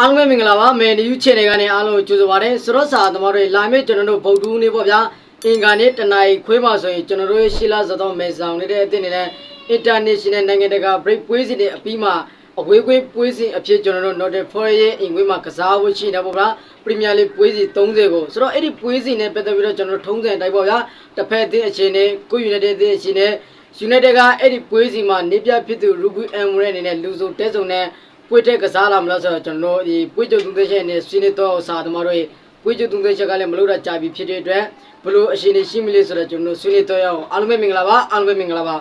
အားလုံးပဲမင်္ဂလာပါမယ်နယူးချန်နယ်ကနေအားလုံးကိုကြိုဆိုပါရစေစရော့စာသမားတွေလာမယ့်ကျွန်တော်တို့ဗုဒ္ဓဦးနေ့ပေါ့ဗျာအင်္ဂါနေ့တနင်္လာခွေးမှာဆိုရင်ကျွန်တော်တို့ရဲ့ရှီလာဇတော်မဲဆောင်နေတဲ့အသင်းနေတဲ့ international နိုင်ငံတကာ break ပွဲစဉ်တွေအပြီးမှာအဝေးကွေးပွဲစဉ်အဖြစ်ကျွန်တော်တို့ Northern Forest ရဲ့အင်္ဂွေးမှာကစားဝတ်ရှိနေပေါ့ဗျာ Premier League ပွဲစဉ်30ကိုဆိုတော့အဲ့ဒီပွဲစဉ်နဲ့ပတ်သက်ပြီးတော့ကျွန်တော်တို့ထုံးစံတိုင်းပေါ့ဗျာတစ်ဖက်အသင်းအခြေအနေကို United အသင်းအခြေအနေ United ကအဲ့ဒီပွဲစီမှာနေပြဖြစ်သူ Ruby Amore အနေနဲ့လူစုတဲစုံနဲ့ ပွဲတဲ့ကစားလာမလို့ဆိုတော့ကျွန်တော်တို့ဒီပွဲချုပ်သူသက်ချက်နဲ့ဆွေးနွေးတော့စာသမားတို့ရဲ့ပွဲချုပ်သူသက်ချက်ကလည်းမလို့တာကြာပြီဖြစ်တဲ့အတွက်ဘလို့အရှင်နေရှိမလဲဆိုတော့ကျွန်တော်တို့ဆွေးနွေးတော့ရအောင်အားလုံးပဲမင်္ဂလာပါအားလုံးပဲမင်္ဂလာပါ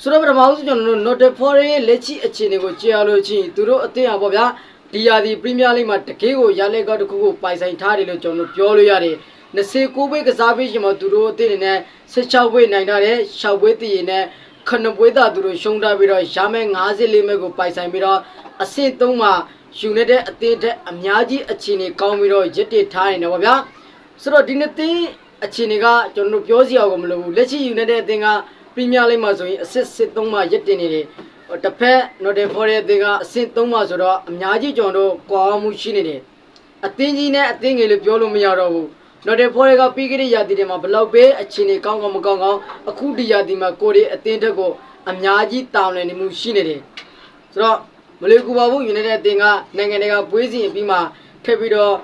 ဆိုတော့ပထမဆုံးကျွန်တော်တို့ Note for ရဲ့လက်ရှိအခြေအနေကိုကြည့်ရလို့ချင်းသူတို့အသင်းအောင်ပေါ့ဗျာဒီယာဒီပရီးမီးယားလိဂ်မှာတကယ်ကိုရလက်ကောက်တစ်ခုကိုပိုင်ဆိုင်ထားတယ်လို့ကျွန်တော်တို့ပြောလို့ရတယ်29ပွဲကစားပြီးရှင်မှာသူတို့အသင်းအနေနဲ့16ပွဲနိုင်ထားတယ်6ပွဲတည်ရင်နဲ့ ခဏပွဲသားသူတို့ရှုံးထားပြီးတော့ရမယ်54မဲကိုပိုင်ဆိုင်ပြီးတော့အဆင့်3မှာယူနေတဲ့အသင်းထက်အများကြီးအခြေအနေကောင်းပြီးတော့ရစ်တစ်ထားနေတယ်ပေါ့ဗျာဆိုတော့ဒီနေ့သင်းအခြေအနေကကျွန်တော်တို့ပြောစီအောင်ကိုမလိုဘူးလက်ရှိယူနေတဲ့အသင်းကပရီးမီးယားလိဂ်မှာဆိုရင်အဆင့်3မှာရစ်တင်နေတယ်တစ်ဖက် Northern Forest အသင်းကအဆင့်3မှာဆိုတော့အများကြီးကျွန်တော်တို့ကွာမှုရှိနေတယ်အသင်းကြီးနဲ့အသင်းငယ်လို့ပြောလို့မရတော့ဘူး နော်တယ်ဖော်ရကပြီးကြတဲ့ရာသီတွေမှာဘလောက်ပဲအခြေအနေကောင်းကောင်းမကောင်းကောင်းအခုဒီရာသီမှာကိုရီအသင်းတက်ကိုအများကြီးတောင်းလည်နေမှုရှိနေတယ်ဆိုတော့မလေးကူပါဘူးယူနေတဲ့အသင်းကနိုင်ငံတကာပွဲစဉ်အပြီးမှာထပ်ပြီးတော့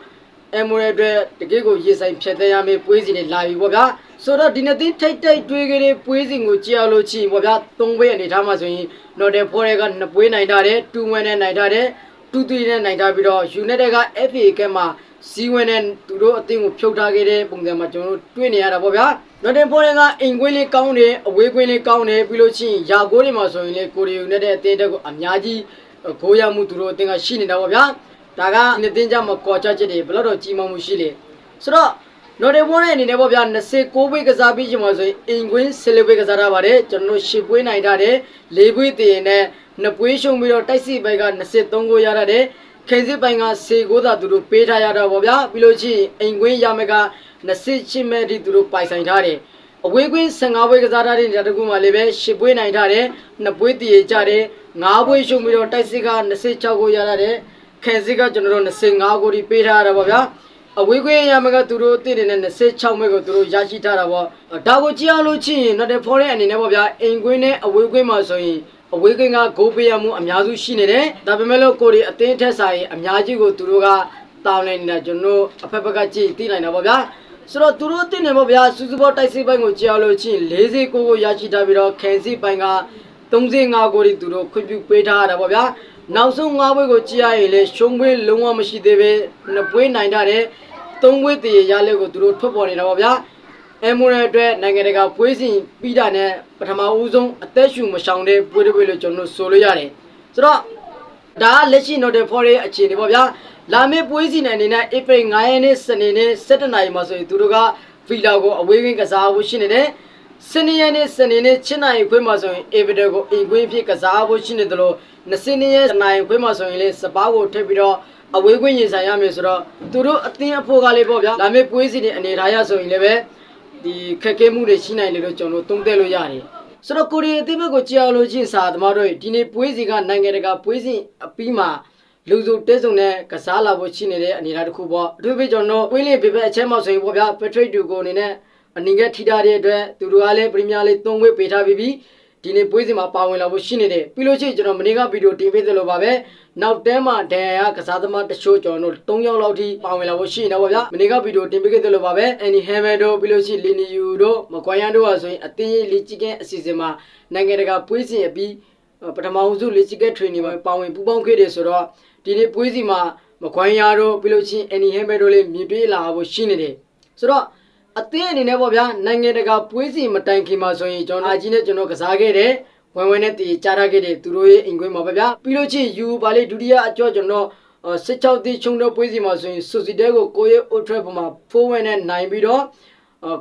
အမိုရဲအတွက်တကယ့်ကိုရေဆိုင်ဖြတ်သိမ်းရမယ့်ပွဲစဉ်တွေလာပြီပေါ့ဗျာဆိုတော့ဒီနေ့သင်းထိတ်ထိတ်တွေးကြတဲ့ပွဲစဉ်ကိုကြည့်ရလို့ချင်ပေါ့ဗျာ၃ပွဲအနေထားမှာဆိုရင်နော်တယ်ဖော်ရက2ပွဲနိုင်ထားတယ်2ဝင်းနဲ့နိုင်ထားတယ်2 3နဲ့နိုင်ထားပြီးတော့ယူနေတက်က FA ကမှာ စီးဝင်တဲ့သူတို့အသင်းကိုဖြုတ်ထားခဲ့တဲ့ပုံစံမှာကျွန်တော်တို့တွေ့နေရတာပေါ့ဗျာ။နော်တင်ဖိုးရင်ကအိမ်ကွင်းလေးကောင်းတယ်အဝေးကွင်းလေးကောင်းတယ်ပြီးလို့ရှိရင်ယာကိုးတွေမှာဆိုရင်လေကိုရီယူနဲ့တဲ့အသင်းတက်ကိုအများကြီးဂိုးရမှုသူတို့အသင်းကရှိနေတာပေါ့ဗျာ။ဒါကဒီသင်းကြမှာကော်ချချက်တွေဘယ်တော့တော့ကြီးမားမှုရှိလေ။ဆိုတော့နော်တင်ဖိုးရဲ့အနေနဲ့ပေါ့ဗျာ29ပွဲကစားပြီးချိန်မှာဆိုရင်အိမ်ကွင်း10ပွဲကစားထားပါတယ်ကျွန်တော်တို့10ပွဲနိုင်ထားတယ်၄ပွဲတည်ရင်နဲ့2ပွဲရှုံးပြီးတော့တိုက်စစ်ဘက်က23ကိုရထားတယ်။ ခင်စစ်ပိုင်းကစေကိုသာသူတို့ပေးထားရတော့ဗောဗျာပြီးလို့ရှိရင်အိမ်ကွင်းရမက28မဲတိသူတို့ပိုင်ဆိုင်ထားတယ်အဝေးကွင်း15ပွဲကစားထားတဲ့နေရာတစ်ခုမှာလည်းပဲ10ပွဲနိုင်ထားတယ်2ပွဲတည်ကြတယ်5ပွဲရှုံးပြီးတော့တိုက်စစ်က26ကိုရထားတယ်ခင်စစ်ကကျွန်တော်တို့25ကိုဒီပေးထားရတာဗောဗျာအဝေးကွင်းရမကသူတို့တည်နေတဲ့26မဲကိုသူတို့ရရှိထားတာဗောဒါကိုကြည့်အောင်လို့ချင်းနော်တဲ့ဖော်တဲ့အနေနဲ့ဗောဗျာအိမ်ကွင်းနဲ့အဝေးကွင်းမှာဆိုရင် အဝေးကင်းကဂိုးပေးရမှုအများစုရှိနေတယ်ဒါပေမဲ့လို့ကိုရီအသင်းထက်ဆိုင်အများကြီးကိုသူတို့ကတောင်းနေနေတာကျွန်တော်အဖက်ဖက်ကကြည့်သိနိုင်တာပေါ့ဗျာဆိုတော့သူတို့အသင်းနေပေါ့ဗျာစူးစူဘောတိုက်စစ်ပိုင်းကိုကြောက်လို့ချင်း40ကိုကိုရရှိထားပြီးတော့ခဲစီပိုင်းက35ကိုရီသူတို့ခွင့်ပြုပေးထားတာပေါ့ဗျာနောက်ဆုံး5ဘွဲကိုကြည့်ရရင်လေရှုံးပွဲလုံးဝမရှိသေးပဲ2ပွဲနိုင်ထားတယ်3ပွဲတည်ရလဲကိုသူတို့ထွက်ပေါ်နေတာပေါ့ဗျာ အမိုရဲအတွက်နိုင်ငံတကာပွဲစဉ်ပြီးတာနဲ့ပထမဦးဆုံးအသက်ရှူမရှောင်တဲ့ပွဲတစ်ပွဲလို့ကျွန်တော်တို့ဆိုလို့ရတယ်ဆိုတော့ဒါကလက်ရှိ note for ရဲ့အခြေအနေပေါ့ဗျာလာမယ့်ပွဲစဉ်အနေနဲ့ April 9ရက်နေ့စနေနေ့17နာရီမှာဆိုရင်သူတို့ကဖီလာကိုအဝေးကင်းကစားဖို့ရှိနေတယ်စနေရက်နေ့စနေနေ့7နာရီခွဲမှာဆိုရင် Everton ကိုအိမ်ကွင်းဖြစ်ကစားဖို့ရှိနေတယ်လို့20ရက်နာရီခွဲမှာဆိုရင်လေစပါးကိုထည့်ပြီးတော့အဝေးကွင်းရင်ဆိုင်ရမယ်ဆိုတော့သူတို့အသင်းအဖို့ကလေးပေါ့ဗျာလာမယ့်ပွဲစဉ်တွေအနေထားရဆိုရင်လည်းပဲ ဒီခက်ခဲမှုတွေရှိနိုင်တယ်လို့ကျွန်တော်တို့သုံးသပ်လို့ရတယ်ဆိုတော့ကိုရီအသင်းဘက်ကိုကြောက်လို့ချင်းစာသမားတို့ဒီနေ့ပွဲစီကနိုင်ငံတကာပွဲစဉ်အပြီးမှာလူစုတဲစုံနဲ့ကစားလာဖို့ရှိနေတဲ့အနေအထားတစ်ခုပေါ့အထူးသဖြင့်ကျွန်တော်ပွဲလေးပြပြအချက်မှဆိုရင်ပေါ့ဗျာပက်ထရစ်ဒူကိုအနေနဲ့အနည်းငယ်ထိထားတဲ့အတွက်သူတို့ကလည်းပရီးမီးယားလိသုံးဝေးပေးထားပြီးပြီဒီနေ့ပွဲစဉ်မှာပါဝင်လာဖို့ရှိနေတယ်ပြီးလို့ရှိရင်ကျွန်တော်မနေ့ကဗီဒီယိုတင်ပေးသလိုပါပဲ နောက်တဲမှာဒန်ယာကစားသမားတချို့ကျွန်တော်တို့၃ယောက်လောက်ထိပါဝင်လာဖို့ရှိနေတော့ဗျာမနေ့ကဗီဒီယိုတင်ပေးခဲ့သလိုပါပဲအန်နီဟမ်မဲတို့ပြီးလို့ရှိရင်လီနီယူတို့မကွိုင်းယန်တို့ဟာဆိုရင်အသင်းရေးလီချီကင်အစီအစဉ်မှာနိုင်ငံတကာပွဲစဉ်အပြီးပထမဦးဆုံးလီချီကင်ထရေနင်းမှာပါဝင်ပူးပေါင်းခဲ့တယ်ဆိုတော့ဒီနေ့ပွဲစဉ်မှာမကွိုင်းယာတို့ပြီးလို့ရှိရင်အန်နီဟမ်မဲတို့လည်းမြင်တွေ့လာဖို့ရှိနေတယ်ဆိုတော့အသင်းအနေနဲ့ပေါ့ဗျာနိုင်ငံတကာပွဲစီမတိုင်ခင်မှာဆိုရင်ကျွန်တော်အကြီးနဲ့ကျွန်တော်ကစားခဲ့တယ် ဝင်ဝင်နဲ့တည်ကြားထားခဲ့တယ်သူတို့ရဲ့အိမ်ခွင်းမှာပေါ့ဗျာပြီးလို့ချင်းယူပါလေဒုတိယအကျော်ကျွန်တော်16တိချုံတော့ပွဲစီမှာဆိုရင်ဆူစီတဲကိုကိုရဲ့ Old Trafford မှာ4ဝင်နဲ့နိုင်ပြီးတော့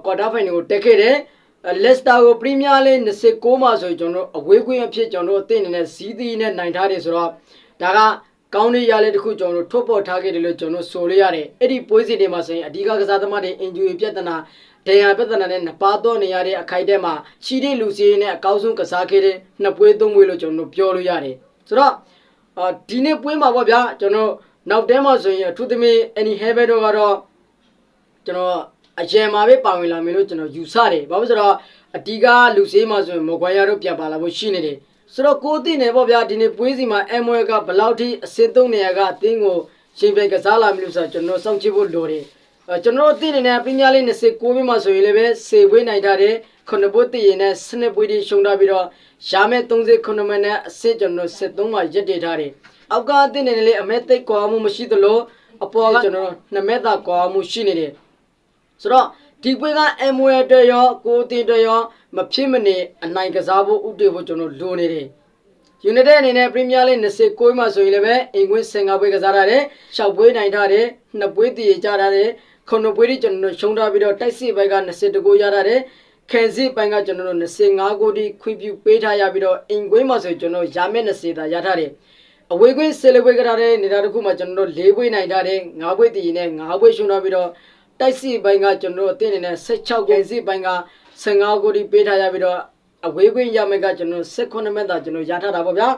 ကွာတာဖိုင်နယ်ကိုတက်ခဲ့တယ်လက်စတာကိုပရီးမီးယားလိ29မှာဆိုရင်ကျွန်တော်အဝေးကွင်းအဖြစ်ကျွန်တော်အသင်းအနေနဲ့ဇီးသီးနဲ့နိုင်ထားတယ်ဆိုတော့ဒါကကောင်းတဲ့ရလဲတစ်ခုကျွန်တော်တို့ထုတ်ပေါ်ထားခဲ့တယ်လို့ကျွန်တော်ဆိုလို့ရတယ်အဲ့ဒီပွဲစဉ်တွေမှာဆိုရင်အဓိကကစားသမားတွေ injury ပြဿနာ ဒဏ်ရာပြဿနာနဲ့နှစ်ပါးတော့နေရတဲ့အခိုက်အတန့်မှာချီတဲ့လူစီနဲ့အကောင်းဆုံးကစားခဲ့တဲ့နှစ်ပွဲသုံးပွဲလို့ကျွန်တော်တို့ပြောလို့ရတယ်ဆိုတော့အာဒီနေ့ပွဲမှာပေါ့ဗျာကျွန်တော်နောက်တဲမှာဆိုရင်အထူးသဖြင့် any heaven တို့ကတော့ကျွန်တော်အရင်မှာပဲပါဝင်လာမယ်လို့ကျွန်တော်ယူဆတယ်ဘာလို့ဆိုတော့အတီးကလူစေးမှာဆိုရင်မော်ကွန်ယာတို့ပြန်ပါလာဖို့ရှိနေတယ်ဆိုတော့ကိုသိနေပေါ့ဗျာဒီနေ့ပွဲစီမှာ MOL ကဘယ်လောက်ထိအစင်းသုံးနေရကအသင်းကိုရှင်ပြိုင်ကစားလာမလို့ဆိုတော့ကျွန်တော်စောင့်ကြည့်ဖို့လိုတယ်အဲ ကျွန်တော်သိနေတဲ့ပညာလေး29မိမှာဆိုရင်လည်းပဲစေပွဲနိုင်ထားတဲ့ခုနှစ်ပွဲတည်ရင်နဲ့စနစ်ပွဲတွေရှုံထားပြီးတော့ရှားမဲ့39မိနစ်အစစ်ကျွန်တော်73မှာရက်တည်ထားတယ်အောက်ကသိနေလေအမဲသိပ်ကွာမှုမရှိသလိုအပေါ်ကကျွန်တော်နှစ်မက်သာကွာမှုရှိနေတယ်ဆိုတော့ဒီပွဲက MOL အတွက်ရောကိုတင်အတွက်ရောမဖြစ်မနေအနိုင်ကစားဖို့ဥတည်ဖို့ကျွန်တော်လိုနေတယ်။ United အနေနဲ့ Premier League 29မှာဆိုရင်လည်းပဲအင်ကွင်း15ပွဲကစားထားတယ်။6ပွဲနိုင်ထားတယ်။2ပွဲတည်ကြထားတယ်။9ပွဲที่ကျွန်တော်ရှုံးထားပြီးတော့တိုက်စစ်ဘက်က22ဂိုးရထားတယ်။ခံစစ်ပိုင်းကကျွန်တော်တို့25ဂိုးထိခွင့်ပြုပေးထားရပြီးတော့အင်ကွင်းမှာဆိုကျွန်တော်ရမယ့်20သာရထားတယ်။အဝေးကွင်းဆယ်လပွဲကထားတဲ့နေတာတစ်ခုမှာကျွန်တော်တို့၄ပွဲနိုင်ထားတယ်၅ပွဲတည်ရင်နဲ့၅ပွဲရှုံးထားပြီးတော့တိုက်စီပိုင်းကကျွန်တော်တို့အသင်းအနေနဲ့16ဂိုးစီပိုင်းက15ဂိုးဒီပေးထားရပြီးတော့ အဝေးကွင်းရမယ့်ကကျွန်တော်18မှတ်သာကျွန်တော်ရထားတာပေါ့ဗျာ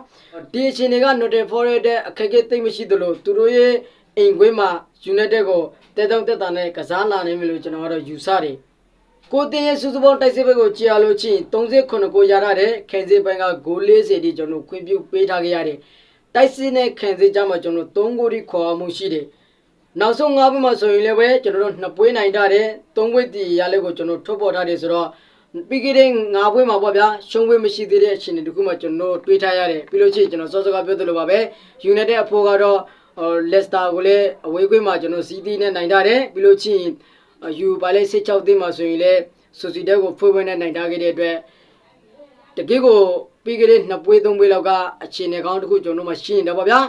ဒီအချိန်တွေက Nottingham Forest တဲ့အခက်အခဲသိမ့်မရှိသလိုသူတို့ရဲ့အိမ်ကွင်းမှာ United ကိုတဲတောင့်တက်တာနဲ့ကစားလာနိုင်မယ်လို့ကျွန်တော်ကတော့ယူဆတယ်ကိုတင်ရဲ့စုစုပေါင်းတိုက်စစ်ဘက်ကိုကြည့်ရလို့ချင်း39ကိုရထားတဲ့ခင်စစ်ပိုင်းကဂိုး40တိကျွန်တော်ခွင့်ပြုပေးထားခဲ့ရတယ်တိုက်စစ်နဲ့ခင်စစ်ကြမှာကျွန်တော်3ဂိုးထိခေါ်အောင်မှုရှိတယ်နောက်ဆုံး၅ပွဲမှာဆိုရင်လည်းပဲကျွန်တော်တို့နှစ်ပွဲနိုင်ထားတယ်၃ပွဲတည်ရလဲကိုကျွန်တော်ထုတ်ပေါ်ထားတယ်ဆိုတော့ ပြီးခဲ့တဲ့၅ပွဲမှာပေါ့ဗျာရှုံးပွဲမရှိသေးတဲ့အခြေအနေတခုမှကျွန်တော်တွေးထားရတယ်ပြီးလို့ချင်းကျွန်တော်စောစောကပြောသလိုပါပဲ United အဖို့ကတော့လက်စတာကိုလည်းအဝေးကွင်းမှာကျွန်တော်စီးတီးနဲ့နိုင်ထားတယ်ပြီးလို့ချင်းယူပါလေ16သိန်းမှာဆိုရင်လည်းဆိုစီတက်ကိုဖွေးဖွေးနဲ့နိုင်ထားခဲ့တဲ့အတွက်တကယ်ကိုပြီးခဲ့တဲ့နှစ်ပွဲသုံးပွဲလောက်ကအခြေအနေကောင်းတစ်ခုကျွန်တော်တို့မှရှိနေတယ်ပေါ့ဗျာ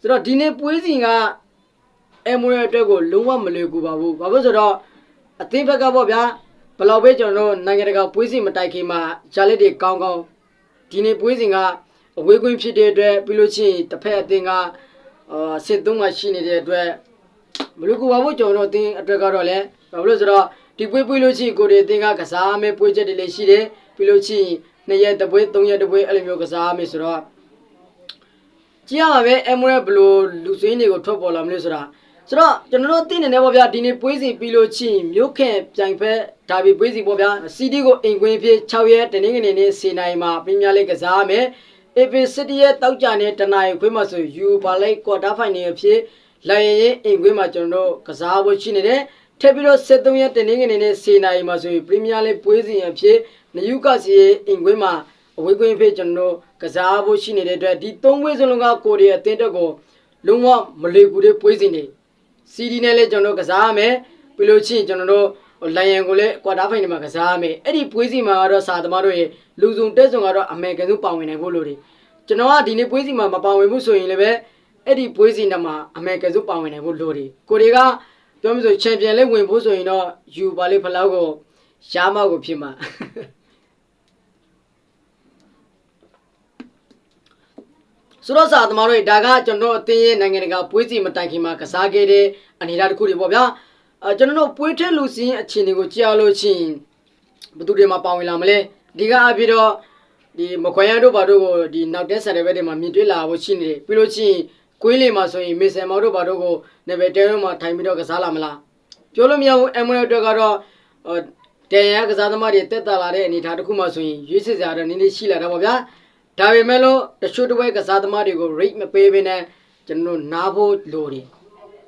ဆိုတော့ဒီနေ့ပွဲစဉ်ကအမွေအတွက်ကိုလုံးဝမလွယ်ကူပါဘူးဘာလို့ဆိုတော့အသင်းဘက်ကပေါ့ဗျာ ဘယ်လောက်ပဲကျွန်တော်တို့နိုင်ငံတကာပွဲစဉ်မတိုင်ခင်မှာဂျာလက်တွေကောင်းကောင်းဒီနေ့ပွဲစဉ်ကအဝေးကွင်းဖြစ်တဲ့အတွက်ပြီးလို့ချင်းတစ်ဖက်အသင်းကအာစစ်သုံးမှရှိနေတဲ့အတွက်ဘလူကူပါဖို့ကျွန်တော်တို့အတင်းအတွက်ကတော့လည်းဘာလို့လဲဆိုတော့ဒီပွေးပွေးလို့ရှိရင်ကိုတွေအတင်းကကစားမယ်ပွေးချက်တွေလည်းရှိတယ်ပြီးလို့ရှိရင်နှစ်ရက်တစ်ပွေးသုံးရက်တစ်ပွေးအဲ့လိုမျိုးကစားမယ်ဆိုတော့ကြည့်ရမှာပဲအမရဘလူလူစင်းတွေကိုထွက်ပေါ်လာမလို့ဆိုတာ ဆိုတော့ကျွန်တော်တို့အတင်းနေနေပေါ့ဗျာဒီနေ့ပွေးစီပြီးလို့ရှိရင်မြို့ခင်ပြိုင်ဖက်ဒါဘီပွေးစီပေါ့ဗျာစီတီကိုအိမ်ကွင်းဖြစ်6ရက်တနင်္ဂနွေနေ့စေနိုင်မှာပရီးမီယာလိကစားမယ် AP City ရဲ့တောက်ကြတဲ့တနင်္ဂနွေခွေးမှာဆိုယူပါလိုက်ကွာတာဖိုင်နယ်ဖြစ်လိုင်ရင်ရင်အိမ်ကွင်းမှာကျွန်တော်တို့ကစားဖို့ရှိနေတယ်ထပ်ပြီးတော့73ရက်တနင်္ဂနွေနေ့စေနိုင်မှာဆိုရင်ပရီးမီယာလိပွဲစဉ်အဖြစ်နယူကာစီရဲ့အိမ်ကွင်းမှာအဝေးကွင်းဖြစ်ကျွန်တော်တို့ကစားဖို့ရှိနေတဲ့အတွက်ဒီ၃ပွဲစလုံးကကိုရီးယားအသင်းတက်ကိုလုံးဝမလေကူတဲ့ပွဲစဉ်တွေ စီဒီနဲ့လည်းကျွန်တော်တို့ကစားရမယ်ပြီးလို့ချင်းကျွန်တော်တို့လိုင်ယန်ကိုလည်းကွာတာဖိုင်တွေမှာကစားရမယ်အဲ့ဒီပွဲစီမှာကတော့စာသမားတို့ရဲ့လူစုံတက်စုံကတော့အမေရိကန်စုပါဝင်နိုင်ဖို့လို့တယ်ကျွန်တော်ကဒီနေ့ပွဲစီမှာမပါဝင်ဘူးဆိုရင်လည်းပဲအဲ့ဒီပွဲစဉ်တမှာအမေရိကန်စုပါဝင်နိုင်ဖို့လိုတယ်ကိုတွေကပြောမလို့ချန်ပီယံလေးဝင်ဖို့ဆိုရင်တော့ယူပါလေးဖလောက်ကိုရှားမောက်ကိုဖြစ်မှာ ဆိုတော့စာသမားတို့ဒါကကျွန်တော်တို့အသင်းရဲ့နိုင်ငံတကာပွဲစီမတိုင်ခင်မှာကစားခဲ့တဲ့အနေအထားတစ်ခုတွေပေါ့ဗျာအဲကျွန်တော်တို့ပွဲထက်လူစင်းအခြေအနေကိုကြားလို့ချင်းဘယ်သူတွေမှပါဝင်လာမလဲဒီကအဖြစ်တော့ဒီမခွန်ရတို့ဘာတို့ကိုဒီနောက်တက်ဆက်တဲ့ဘက်တွေမှာမြင်တွေ့လာဖို့ရှိနေတယ်ပြီးလို့ချင်းကွင်းလေးမှာဆိုရင်မေဆယ်မောင်တို့ဘာတို့ကိုနေဗယ်တဲတို့မှာထိုင်ပြီးတော့ကစားလာမလားပြောလို့မရဘူးအမွေအတွက်ကတော့တန်ရကစားသမားတွေတက်တာလာတဲ့အနေအထားတစ်ခုမှဆိုရင်ရွေးစစ်စရာတော့နည်းနည်းရှိလာတော့ဗောဗျာ ဒါပေမဲ့လို့တချို့တစ်ဝက်ကစားသမားတွေကို rate မပေးဘဲနဲ့ကျွန်တော်နားဖို့လိုတယ်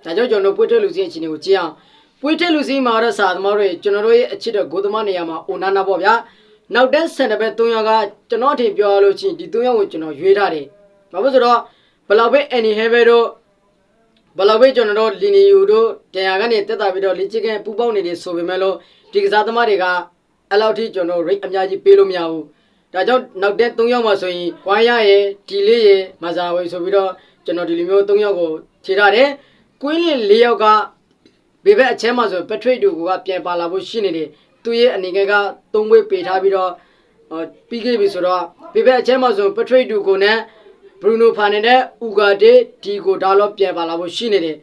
ဒါကြောင့်ကျွန်တော်ပွေးထွက်လူစင်းအခြေအနေကိုကြည့်အောင်ပွေးထွက်လူစင်းမှာတော့စားသမားတွေကျွန်တော်တို့ရဲ့အချစ်တော်ဂိုးသမားနေရာမှာအိုနာနာပေါ့ဗျာနောက်တက်ဆန်တဲ့ဘက်3ယောက်ကကျွန်တော်အထင်ပြောရလို့ချင်းဒီ3ယောက်ကိုကျွန်တော်ရွေးထားတယ်ဘာလို့ဆိုတော့ဘလောက်ပဲ any heaven တို့ဘလောက်ပဲကျွန်တော်တို့လီနီယူတို့တရားကနေတက်တာပြီးတော့လီချစ်ကန်ပူပေါင်းနေတယ်ဆိုပေမဲ့လို့ဒီကစားသမားတွေကအဲ့လောက်ထိကျွန်တော် rate အများကြီးပေးလို့မရဘူး ဒါကြောင့်နောက်တဲ့3ယောက်မှဆိုရင်ကွာရရဲ့ဒီလေးရဲ့မဇာဝေဆိုပြီးတော့ကျွန်တော်ဒီလိုမျိုး3ယောက်ကိုခြေထားတယ်ကွင်းလင်း4ယောက်ကဘေဘက်အချမ်းမှဆိုပက်ထရစ်တို့ကပြန်ပါလာဖို့ရှိနေတယ်သူရဲ့အနေငယ်က3ဝေးပေးထားပြီးတော့ပြီးခဲ့ပြီဆိုတော့ဘေဘက်အချမ်းမှဆိုပက်ထရစ်တို့ကိုနဲ့ဘရူနိုဖာနန်နဲ့ဥဂါဒေဒီကိုဒါလော့ပြန်ပါလာဖို့ရှိနေတယ်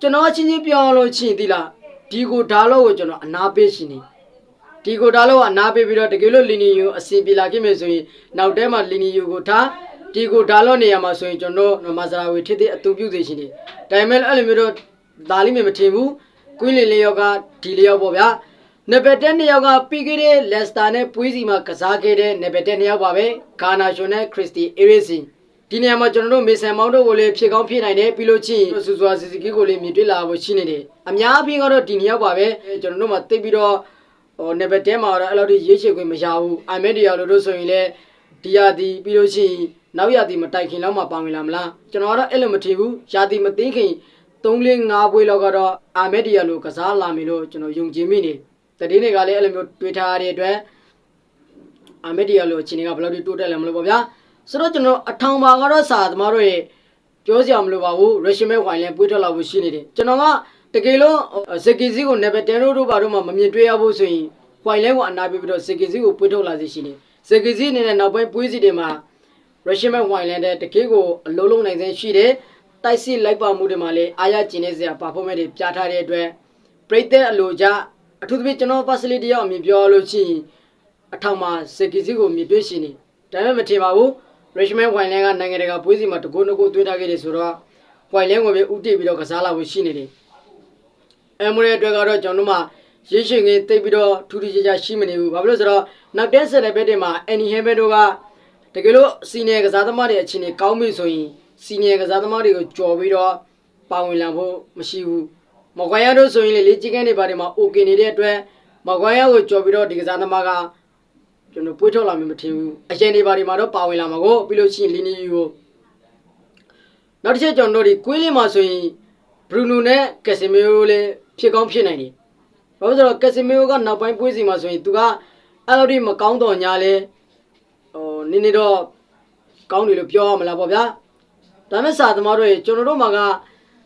ကျွန်တော်အချင်းချင်းပြောလို့ချင်းသီလားဒီကိုဒါလော့ကိုကျွန်တော်အနာပေးရှင်နေ ဒီကိုဒါလော့ကအနာပေးပြီးတော့တကယ်လို့လီနီယိုအစီပြေလာခဲ့မယ်ဆိုရင်နောက်တဲမှာလီနီယိုကိုထားဒီကိုဒါလော့နေရာမှာဆိုရင်ကျွန်တော်တို့မဆရာဝေထစ်တဲ့အတူပြုစေရှင်တယ်ဒါပေမဲ့အဲ့လိုမျိုးတော့ဒါလိမ့်မယ်မထင်ဘူးကွင်းလင်လေးယောက်ကဒီလေးယောက်ပေါ့ဗျာနံပါတ်10နှစ်ယောက်ကပြီးခဲ့တဲ့လက်စတာနဲ့ပွေးစီမှာကစားခဲ့တဲ့နံပါတ်10နှစ်ယောက်ပါပဲဂါနာရှင်နဲ့ခရစ္စတီအေရီစီဒီနေရာမှာကျွန်တော်တို့မေဆန်မောင်းတို့ကိုလည်းဖြစ်ကောင်းဖြစ်နိုင်တယ်ပြီးလို့ချင်းဆူဆွာစီစီကီကိုလည်းမြင်တွေ့လာဖို့ရှိနေတယ်အများအပြားကတော့ဒီနှစ်ယောက်ပါပဲကျွန်တော်တို့မှာတိတ်ပြီးတော့ ဟိုနံပါတ်10မှာတော့အဲ့လိုတွေရေးချေခွင့်မရဘူးအိုင်မက်ဒီယာလိုတို့ဆိုရင်လည်းဒီယာဒီပြီးလို့ချင်းနောက်ယာဒီမတိုက်ခင်လောက်မှပါဝင်လာမလားကျွန်တော်ကတော့အဲ့လိုမထင်ဘူးယာဒီမသိခင်3 4 5ပွဲလောက်ကတော့အာမက်ဒီယာလိုကစားလာမယ်လို့ကျွန်တော်ယုံကြည်မိနေတယ်တတိနေကလည်းအဲ့လိုမျိုးတွေးထားရတဲ့အတွက်အာမက်ဒီယာလိုအချိန်ကဘယ်လောက်ထိတိုးတက်လဲမလို့ပေါ့ဗျာဆိုတော့ကျွန်တော်အထောင်ပါကတော့စာသမားတို့ရဲ့ပြောစရာမလိုပါဘူးရရှင်မဲဝိုင်လဲပွေးထွက်လာဖို့ရှိနေတယ်ကျွန်တော်က တကယ်လို့စကီစီကိုနေဗတန်တို့တို့ဘာတို့မှမမြင်တွေ့ရဖို့ဆိုရင်ဝိုင်လဲကိုအနာပြီးပြီးတော့စကီစီကိုပွေးထုတ်လာစေရှိနေစကီစီအနေနဲ့နောက်ပိုင်းပွေးစီတွေမှာရရှင်မဲဝိုင်လဲတဲ့တကယ်ကိုအလုံးလုံးနိုင်စေရှိတယ်တိုက်စီလိုက်ပါမှုတွေမှာလည်းအာရကျင်နေစရာပါဖောမန့်တွေပြထားတဲ့အတွက်ပရိသတ်အလိုကြအထူးသဖြင့်ကျွန်တော် facility ရောက်အမြင်ပြောလို့ရှိရင်အထောင်မှာစကီစီကိုမြင်တွေ့ရှိနေဒါပေမဲ့မထင်ပါဘူး Richmond Wine ကနိုင်ငံတကာပွဲစီမှာတကိုးနကိုသွင်းထားခဲ့တယ်ဆိုတော့ Wine ကိုပဲဥတည်ပြီးတော့ကစားလာဖို့ရှိနေတယ်။ အဲမိုးရဲ့အတွက်ကတော့ကျွန်တော်တို့မှရေရှင်ကင်းတိတ်ပြီးတော့ထူးထူးခြားခြားရှိမနေဘူး။ဘာဖြစ်လို့ဆိုတော့နောက်တဲ့ဆက်တဲ့ဘက်တွေမှာ Annie Hamilton တို့ကတကယ်လို့စီနီယာကစားသမားတွေအခြေအနေကောင်းပြီဆိုရင်စီနီယာကစားသမားတွေကိုကြော်ပြီးတော့ပါဝင်လာဖို့မရှိဘူး။မော်ဂွိုင်ယာတို့ဆိုရင်လေလေချီကန်တွေဘာတွေမှာ okay နေတဲ့အတွက်မော်ဂွိုင်ယာကိုကြော်ပြီးတော့ဒီကစားသမားကကျွန်တော်ပွေးထုတ်လာမှမထင်ဘူးအရင်ဒီဘာဒီမှာတော့ပါဝင်လာမှာကိုပြီးလို့ရှိရင်လီနီယူကိုနောက်တစ်ချက်ကျွန်တော်တို့ဒီကွင်းလေးမှာဆိုရင်ဘရူနိုနဲ့ကက်ဆီမီယိုလည်း ဖြစ်ကောင်းဖြစ်နိုင်တယ်ဘာလို့ဆိုတော့ကက်ဆီမီယိုကနောက်ပိုင်းပွေးစီမှာဆိုရင်သူကအဲ့လိုဒီမကောင်းတော့ညာလဲဟိုနည်းနည်းတော့ကောင်းတယ်လို့ပြောရမလားပေါ့ဗျာဒါမဲ့စာသမားတို့ရေကျွန်တော်တို့မှာက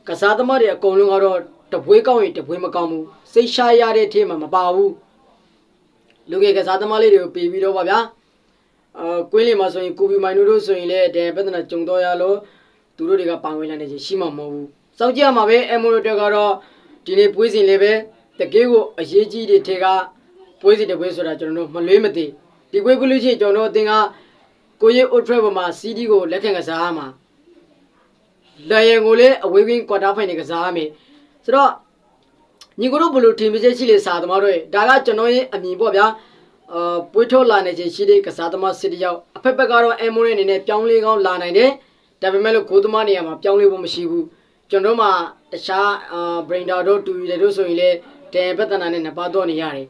ကစားသမားတွေအကုန်လုံးကတော့တပွေးကောင်းရင်တပွေးမကောင်းဘူးစိတ်ရှားရတဲ့အထက်မှာမပါဘူးလူငယ်ကစားသမားလေးတွေကိုပေးပြီးတော့ပါဗျာအာကွင်းလေးမှာဆိုရင်ကိုဘီမိုင်နိုတို့ဆိုရင်လည်းတဲ့ပြဿနာကြုံတော့ရလို့သူတို့တွေကပါဝင်လာနေချင်ရှိမှာမဟုတ်ဘူးစောင့်ကြည့်ရမှာပဲအမိုရိုတက်ကတော့ ဒီနေ့ပွေးစဉ်လေးပဲတကယ်ကိုအရေးကြီးတဲ့ထဲကပွေးစဉ်တစ်ပွေးဆိုတာကျွန်တော်တို့မလွေးမသိဒီပွေးကလို့ရှိရင်ကျွန်တော်တို့အသင်ကကိုရီအိုထရက်ပေါ်မှာ CD ကိုလက်ခံကစားရမှာလျင်ကိုလည်းအဝေးကင်းကွာတာဖိုင်နေကစားရမယ်ဆိုတော့ညီကိုတို့ဘလို့ထင်မြင်ရှိလေစာသမားတို့ရဲ့ဒါကကျွန်တော်ရဲ့အမြင်ပေါ့ဗျာအာပွေးထုတ်လာနေခြင်းရှိတဲ့ကစားသမားစစ်တယောက်အဖက်ဖက်ကတော့အမိုးရဲ့အနေနဲ့ပြောင်းလဲကောင်းလာနိုင်တယ်ဒါပေမဲ့လို့ကိုသမားနေရာမှာပြောင်းလဲဖို့မရှိဘူး ကျွန်တော်တို့မှာတခြားအာ brainer တို့တူရီတို့ဆိုရင်လေတန်ပတနာနဲ့နှစ်ပါးတော့နေရတယ်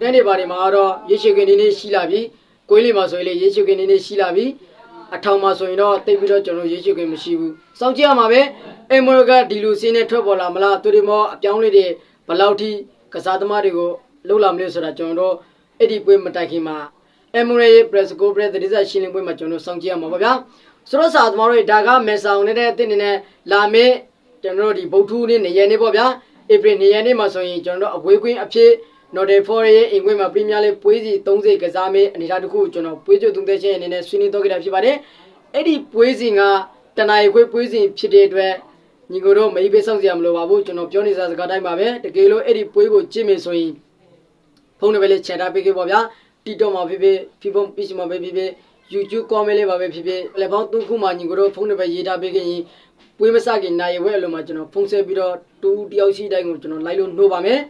တန်းတွေပါတွေမှာတော့ရေရှိကင်းနေနေရှိလာပြီကိုင်းလေးမှာဆိုရင်လေရေရှိကင်းနေနေရှိလာပြီအထောင်မှာဆိုရင်တော့တိတ်ပြီးတော့ကျွန်တော်ရေရှိကင်းမရှိဘူးစောင့်ကြည့်ရမှာပဲအမိုးကဒီလူစင်းနဲ့ထွက်ပေါ်လာမလားသူတွေမောအပြောင်းလဲတွေဘယ်လောက်ထိကစားသမားတွေကိုလှုပ်လာမလဲဆိုတာကျွန်တော်တို့အဲ့ဒီပွဲမတိုင်ခင်မှာအမရေပရက်စကိုပရက်သတိစာရှင်းလင်းပွဲမှာကျွန်တော်စောင့်ကြည့်ရမှာပါဗျာဆိုတော့စာသမားတွေဒါကမဲဆောင်နေတဲ့အသစ်နေနဲ့လာမေး ကျွန်တော်တို့ဒီဗုဒ္ဓနေ့နေရက်နေ့ပေါ့ဗျာဧပြီနေရက်နေ့မှာဆိုရင်ကျွန်တော်တို့အဝေးကွင်းအဖြစ် Nordic Four ရဲ့အင်ကွင်းမှာပရီးမီးယားလိပွဲစီ30ကစားမေးအနေထားတစ်ခုကျွန်တော်ပွဲကြိုသုံးသက်ခြင်းအနေနဲ့ဆွေးနွေးတော့ကြတာဖြစ်ပါတယ်အဲ့ဒီပွဲစဉ်ကတနင်္လာရီခွေပွဲစဉ်ဖြစ်တဲ့အတွက်ညီကိုတို့မေးပေးဆောင်စရာမလိုပါဘူးကျွန်တော်ပြောနေစားစကားတိုင်းပါပဲတကယ်လို့အဲ့ဒီပွဲကိုကြည့်မယ်ဆိုရင်ဖုန်းနံပါတ်လေးချန်ထားပေးခဲ့ပါဗျာ TikTok မှာဖြစ်ဖြစ် Facebook page မှာပဲဖြစ်ဖြစ် YouTube comment လေးပါပဲဖြစ်ဖြစ်လည်းပေါင်းသုံးခုမှညီကိုတို့ဖုန်းနံပါတ်ရေးထားပေးခဲ့ရင် ပွဲမစခင်နိုင်ဝဲအလုံးမှာကျွန်တော်ဖုန်းဆက်ပြီးတော့တူတယောက်ရှိတိုင်းကိုကျွန်တော်လိုက်လို့နှိုးပါမယ်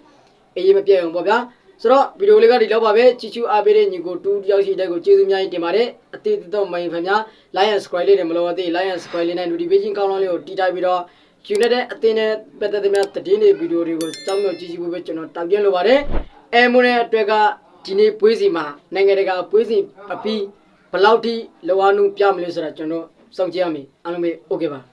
အေးမပြတ်အောင်ပေါ့ဗျာဆိုတော့ဗီဒီယိုလေးကဒီလောက်ပါပဲချီချူအားပေးတဲ့ညီကိုတူတယောက်ရှိတဲ့ကိုကျေးဇူးများကြီးတင်ပါတယ်အသေးသေးတော့မိုင်းခင်ဗျာ like and subscribe လေးတွေမလိုအပ်သေး like and subscribe လေးနဲ့ notification ကောင်းလောင်းလေးကိုတီးတိုက်ပြီးတော့ United အသင်းနဲ့ပတ်သက်တဲ့များသတင်းတွေဗီဒီယိုတွေကိုစောင့်မျှော်ကြည့်ကြည့်ဖို့ပဲကျွန်တော်တောင်းပြလိုပါတယ်။အဲမွန်ရဲ့အတွက်ကဒီနေ့ပွဲစီမှာနိုင်ငံတကာပွဲစီအပြီးဘယ်လောက်ထိလောအားနုပြမလဲဆိုတာကျွန်တော်စောင့်ကြည့်ရမယ်။အားလုံးပဲ okay ပါ။